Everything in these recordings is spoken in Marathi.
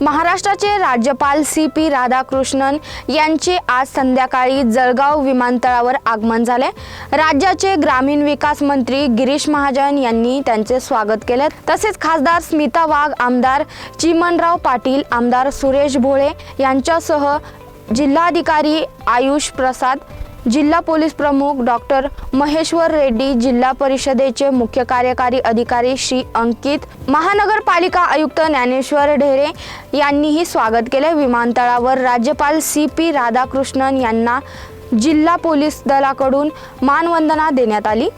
महाराष्ट्राचे राज्यपाल सी पी राधाकृष्णन यांचे आज संध्याकाळी जळगाव विमानतळावर आगमन झाले. राज्याचे ग्रामीण विकास मंत्री गिरीश महाजन यांनी त्यांचे स्वागत केले. तसेच खासदार स्मिता वाघ आमदार चिमनराव पाटील आमदार सुरेश भोळे यांच्यासह जिल्हाधिकारी आयुष प्रसाद जिल्हा पोलीस प्रमुख डॉक्टर महेश्वर रेड्डी जिल्हा परिषदेचे मुख्य कार्यकारी अधिकारी श्री अंकित महानगरपालिका आयुक्त ज्ञानेश्वर ढेरे यांनीही स्वागत केले. विमानतळावर राज्यपाल सी पी राधाकृष्णन यांना जिल्हा पोलीस दलाकडून मानवंदना देण्यात आली.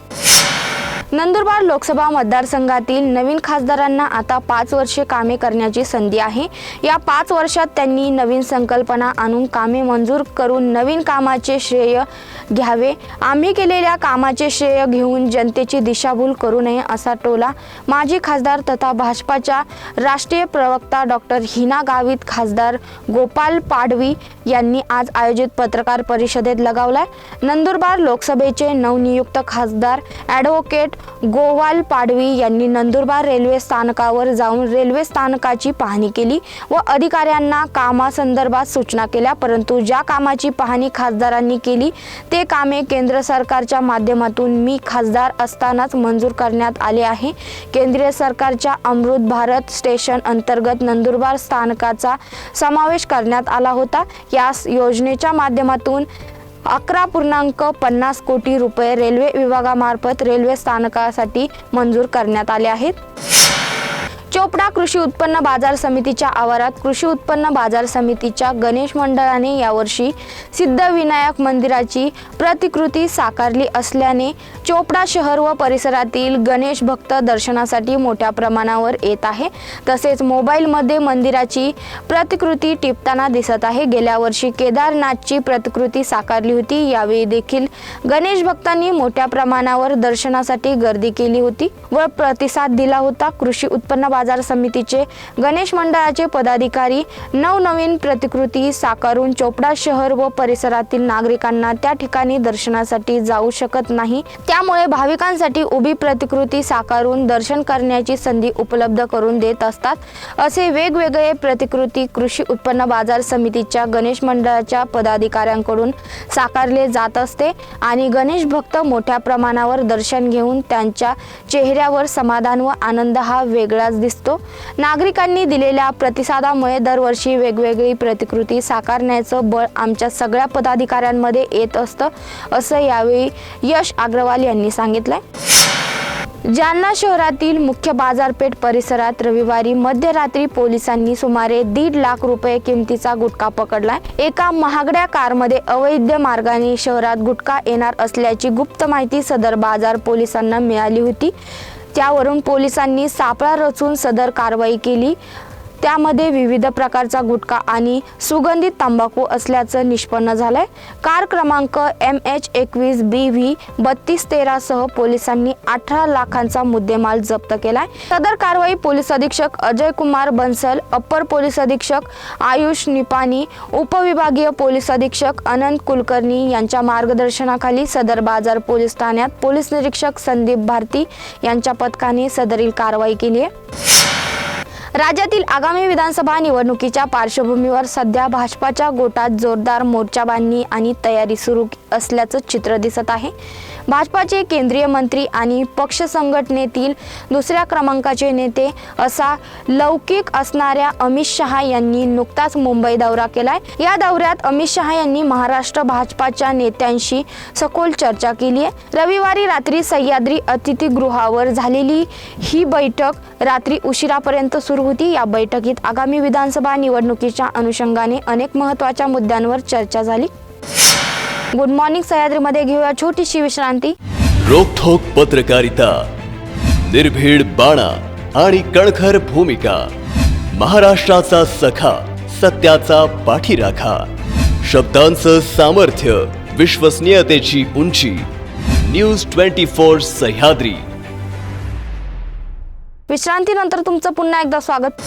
नंदुरबार लोकसभा मतदारसंघातील नवीन खासदारांना आता पाच वर्षे कामे करण्याची संधी आहे. या पाच वर्षात त्यांनी नवीन संकल्पना आणून कामे मंजूर करून नवीन कामाचे श्रेय घ्यावे. आम्ही केलेल्या कामाचे श्रेय घेऊन जनतेची दिशाभूल करू नये असा टोला माजी खासदार तथा भाजपाच्या राष्ट्रीय प्रवक्ता डॉक्टर हिना गावित खासदार गोपाल पाडवी यांनी आज आयोजित पत्रकार परिषदेत लगावलाय. नंदुरबार लोकसभेचे नवनियुक्त खासदार ॲडव्होकेट गोवाल पाडवी यांनी नंदुरबार रेल्वे स्थानकावर जाऊन रेल्वे स्थानकाची पाहणी केली व अधिकाऱ्यांना कामासंदर्भात सूचना केल्या. परंतु ज्या कामाची पाहणी खासदारांनी केली ते कामे केंद्र सरकारच्या माध्यमातून मी खासदार असतानाच मंजूर करण्यात आले आहे. केंद्रीय सरकारच्या अमृत भारत स्टेशन अंतर्गत नंदुरबार स्थानकाचा समावेश करण्यात आला होता. या योजनेच्या माध्यमातून अकरा पूर्णांक पन्नास कोटी रुपये रेल्वे विभागामार्फत रेल्वे स्थानकासाठी मंजूर करण्यात आले आहेत. चोपडा कृषी उत्पन्न बाजार समितीच्या आवारात कृषी उत्पन्न बाजार समितीच्या गणेश मंडळाने यावर्षी सिद्धविनायक मंदिराची प्रतिकृती साकारली असल्याने चोपडा शहर व परिसरातील गणेश भक्त दर्शनासाठी मोठ्या प्रमाणावर येत आहे. तसेच मोबाईलमध्ये मंदिराची प्रतिकृती टिपताना दिसत आहे. गेल्या वर्षी केदारनाथची प्रतिकृती साकारली होती. यावेळी देखील गणेश भक्तांनी मोठ्या प्रमाणावर दर्शनासाठी गर्दी केली होती व प्रतिसाद दिला होता. कृषी उत्पन्न बाजार समितीचे गणेश मंडळाचे पदाधिकारी नवनवीन प्रतिकृती साकारून चोपडा शहर व परिसरातील नागरिकांना त्या ठिकाणी दर्शनासाठी जाऊ शकत नाही. त्यामुळे भाविकांसाठी उभी प्रतिकृती साकारून दर्शन करण्याची संधी उपलब्ध करून देत असतात. असे वेगवेगळे प्रतिकृती कृषी उत्पन्न बाजार समितीच्या गणेश मंडळाच्या पदाधिकाऱ्यांकडून साकारले जात असते आणि गणेश भक्त मोठ्या प्रमाणावर दर्शन घेऊन त्यांच्या चेहऱ्यावर समाधान व आनंद हा वेगळाच दिसतो. नागरिकांनी दिलेल्या प्रतिसादामुळे दरवर्षी वेगवेगळी प्रतिकृती साकारण्याचं बळ आमच्या सगळ्या पदाधिकाऱ्यांमध्ये येत असतं असं यावेळी यश अग्रवाल यांनी सांगितलंय. जालना शहरातील मुख्य बाजारपेठ परिसरात रविवारी मध्यरात्री पोलिसांनी सुमारे दीड लाख रुपये किमतीचा गुटखा पकडलाय. एका महागड्या कारमध्ये अवैध मार्गाने शहरात गुटखा येणार असल्याची गुप्त माहिती सदर बाजार पोलिसांना मिळाली होती. त्यावरून पोलिसांनी सापळा रचून सदर कारवाई केली. त्यामध्ये विविध प्रकारचा गुटखा आणि सुगंधित तंबाखू असल्याचं निष्पन्न झालंय. कार क्रमांक एम एच एकवीस बी व्ही बत्तीस तेरासह पोलिसांनी अठरा लाखांचा मुद्देमाल जप्त केलाय. सदर कारवाई पोलीस अधीक्षक अजय कुमार बन्सल अप्पर पोलीस अधीक्षक आयुष निपाणी उपविभागीय पोलीस अधीक्षक अनंत कुलकर्णी यांच्या मार्गदर्शनाखाली सदर बाजार पोलीस ठाण्यात पोलीस निरीक्षक संदीप भारती यांच्या पथकाने सदरील कारवाई केली आहे. राज्यातील आगामी विधानसभा निवडणुकीच्या पार्श्वभूमीवर सध्या भाजपाच्या गोटात जोरदार मोर्चाबांधणी आणि तयारी सुरू असल्याचं चित्र दिसत आहे. भाजपाचे केंद्रीय मंत्री आणि पक्ष संघटनेतील दुसऱ्या क्रमांकाचे नेते असा लौकिक असणाऱ्या अमित शहा यांनी नुकताच मुंबई दौरा केलाय. या दौऱ्यात अमित शहा यांनी महाराष्ट्र भाजपाच्या नेत्यांशी सखोल चर्चा केली आहे रविवारी रात्री सह्याद्री अतिथीगृहावर झालेली ही बैठक रात्री उशिरापर्यंत सुरू होती. या बैठकीत आगामी विधानसभा निवडणुकीच्या अनुषंगाने अनेक महत्त्वाच्या मुद्द्यांवर चर्चा झाली. गुड मॉर्निंग सह्याद्रीमध्ये घेऊया छोटीशी विश्रांती. रोखोक पत्रकारिता निर्भीड बाणा आणि कणखर भूमिका महाराष्ट्राचा सखा सत्याचा पाठीराखा शब्दांचं सामर्थ्य विश्वसनीयतेची उंची न्यूज ट्वेंटी फोर सह्याद्री. विश्रांतीनंतर तुमचं पुन्हा एकदा स्वागत.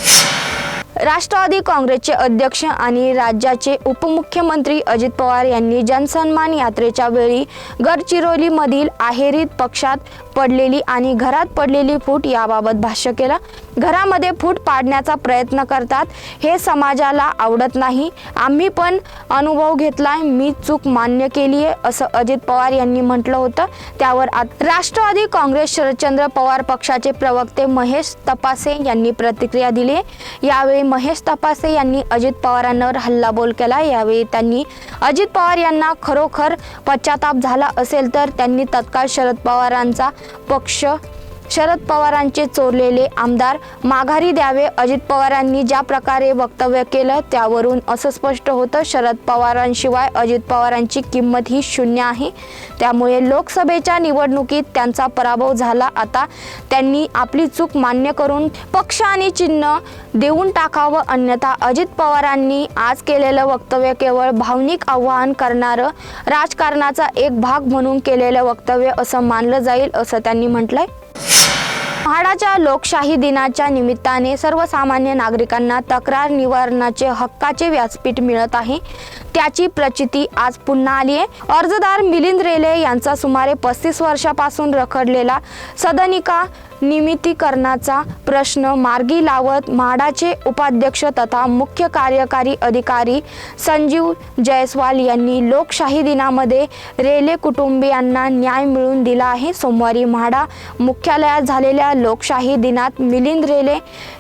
राष्ट्रवादी काँग्रेसचे अध्यक्ष आणि राज्याचे उपमुख्यमंत्री अजित पवार यांनी जनसन्मान यात्रेच्या वेळी गडचिरोलीमधील आहेरीत पक्षात पडलेली आणि घरात पडलेली फूट याबाबत भाष्य केलं. घरामध्ये फूट पाडण्याचा प्रयत्न करतात. हे समाजाला आवडत नाही. आम्ही पण अनुभव घेतलाय. मी चूक मान्य केली आहे असं अजित पवार यांनी म्हटलं होतं. त्यावर आत- राष्ट्रवादी काँग्रेस शरदचंद्र पवार पक्षाचे प्रवक्ते महेश तपासे यांनी प्रतिक्रिया दिली यावेळी महेश तपासे यांनी अजित पवारांवर हल्लाबोल केला. यावेळी त्यांनी अजित पवार यांना खरोखर पश्चाताप झाला असेल तर त्यांनी तत्काळ शरद पवारांचा पक्ष शरद पवारांचे चोरलेले आमदार माघारी द्यावे. अजित पवारांनी ज्या प्रकारे वक्तव्य केलं त्यावरून असं स्पष्ट होतं शरद पवारांशिवाय अजित पवारांची किंमत ही शून्य आहे. त्यामुळे लोकसभेच्या निवडणुकीत त्यांचा पराभव झाला. आता त्यांनी आपली चूक मान्य करून पक्ष आणि चिन्ह देऊन टाकावं. अन्यथा अजित पवारांनी आज केलेलं वक्तव्य केवळ भावनिक आव्हान करणारं राजकारणाचा एक भाग म्हणून केलेलं वक्तव्य असं मानलं जाईल असं त्यांनी म्हटलंय. म्हाडाच्या लोकशाही दिनाच्या निमित्ताने सर्वसामान्य नागरिकांना तक्रार निवारणाचे हक्काचे व्यासपीठ मिळत आहे. त्याची प्रचिती आज पुन्हा आली आहे. अर्जदार मिलिंद रेले यांचा सुमारे पस्तीस वर्षापासून रखडलेला सदनिका निमितीकरणाचा प्रश्न मार्गी लावत म्हाडाचे उपाध्यक्ष तथा मुख्य कार्यकारी अधिकारी संजीव जयस्वाल यांनी लोकशाही दिनामध्ये रेले कुटुंबियांना न्याय मिळवून दिला आहे. सोमवारी म्हाडा मुख्यालयात झालेल्या लोकशाही दिनात मिलिंद रेले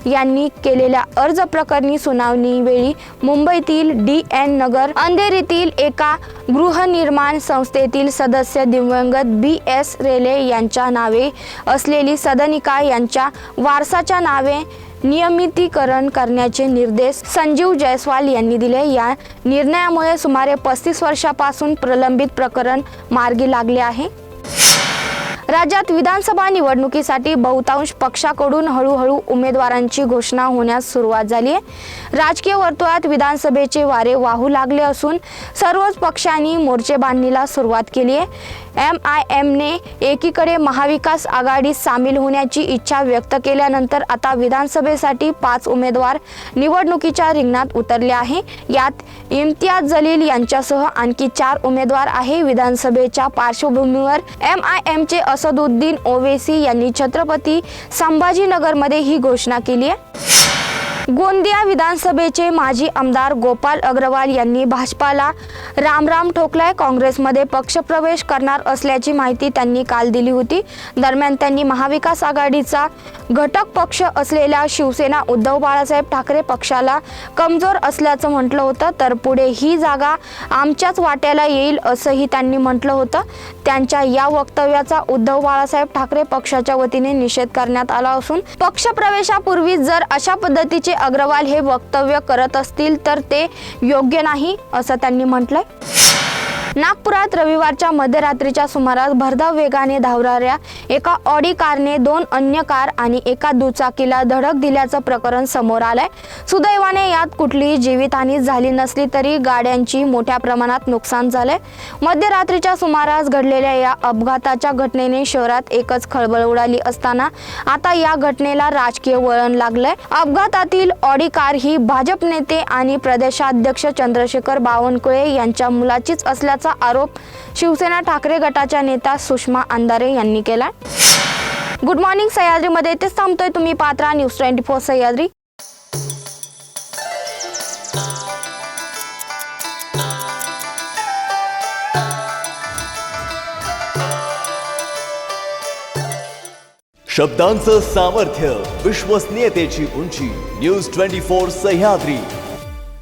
यांनी केलेल्या अर्ज प्रकरणी सुनावणीवेळी मुंबईतील डी एन नगर अंधेरीतील एका गृहनिर्माण संस्थेतील सदस्य दिवंगत बी एस रेले यांच्या नावे असलेली निकाय यांच्या वारसाच्या नावे नियमितीकरण करण्याचे निर्देश संजीव जयस्वाल यांनी दिले. या निर्णयामुळे सुमारे पस्तीस वर्षापासून प्रलंबित प्रकरण मार्गी लागले आहे. राज्यात विधानसभा निवडणुकीसाठी बहुतांश पक्षाकडून हळूहळू उमेदवारांची घोषणा होण्यास सुरुवात झाली आहे. राजकीय वर्तुळात विधानसभेचे वारे वाहू लागले असून सर्वच पक्षांनी मोर्चे बांधणीला सुरुवात केली आहे. एम आय एमने एकीकडे महाविकास आघाडीत सामील होण्याची इच्छा व्यक्त केल्यानंतर आता विधानसभेसाठी पाच उमेदवार निवडणुकीच्या रिंगणात उतरले आहे. यात इम्तियाज जलील यांच्यासह आणखी चार उमेदवार आहे. विधानसभेच्या पार्श्वभूमीवर एम आय एमचे असदुद्दीन ओवेसी यांनी छत्रपती संभाजीनगरमध्ये ही घोषणा केली आहे. गोंदिया विधानसभेचे माजी आमदार गोपाल अग्रवाल यांनी भाजपाला रामराम ठोकलाय. काँग्रेसमध्ये पक्षप्रवेश करणार असल्याची माहिती त्यांनी काल दिली होती. दरम्यान त्यांनी महाविकास आघाडीचा घटक पक्ष असलेल्या शिवसेना उद्धव बाळासाहेब ठाकरे पक्षाला कमजोर असल्याचं म्हटलं होतं. तर पुढे ही जागा आमच्याच वाट्याला येईल असंही त्यांनी म्हटलं होतं. त्यांच्या या वक्तव्याचा उद्धव बाळासाहेब ठाकरे पक्षाच्या वतीने निषेध करण्यात आला असून पक्षप्रवेशापूर्वी जर अशा पद्धतीचे अग्रवाल हे वक्तव्य करत असतील तर ते योग्य नाही असं त्यांनी म्हटलंय. नागपुरात रविवारच्या मध्यरात्रीच्या सुमारास भरधाव वेगाने धावणाऱ्या एका ऑडी कारने दोन अन्य कार आणि एका दुचाकीला धडक दिल्याचं प्रकरण समोर आलंय. सुदैवाने यात कुठलीही जीवितहानी झाली नसली तरी गाड्यांची मोठ्या प्रमाणात नुकसान झालंय. मध्यरात्रीच्या सुमारास घडलेल्या या अपघाताच्या घटनेने शहरात एकच खळबळ उडाली असताना आता या घटनेला राजकीय वळण लागलंय. अपघातातील ऑडी कार ही भाजप नेते आणि प्रदेशाध्यक्ष चंद्रशेखर बावनकुळे यांच्या मुलाचीच असल्याचा आरोप शिवसेना ठाकरे गटाच्या नेत्या सुषमा अंधारे यांनी केला गुड मॉर्निंग सह्याद्रीमध्ये. तेच थांबतोय तुम्ही Patra. News twenty four Sahyadri. शब्दांचं सामर्थ्य विश्वसनीयतेची उंची. News twenty four Sahyadri.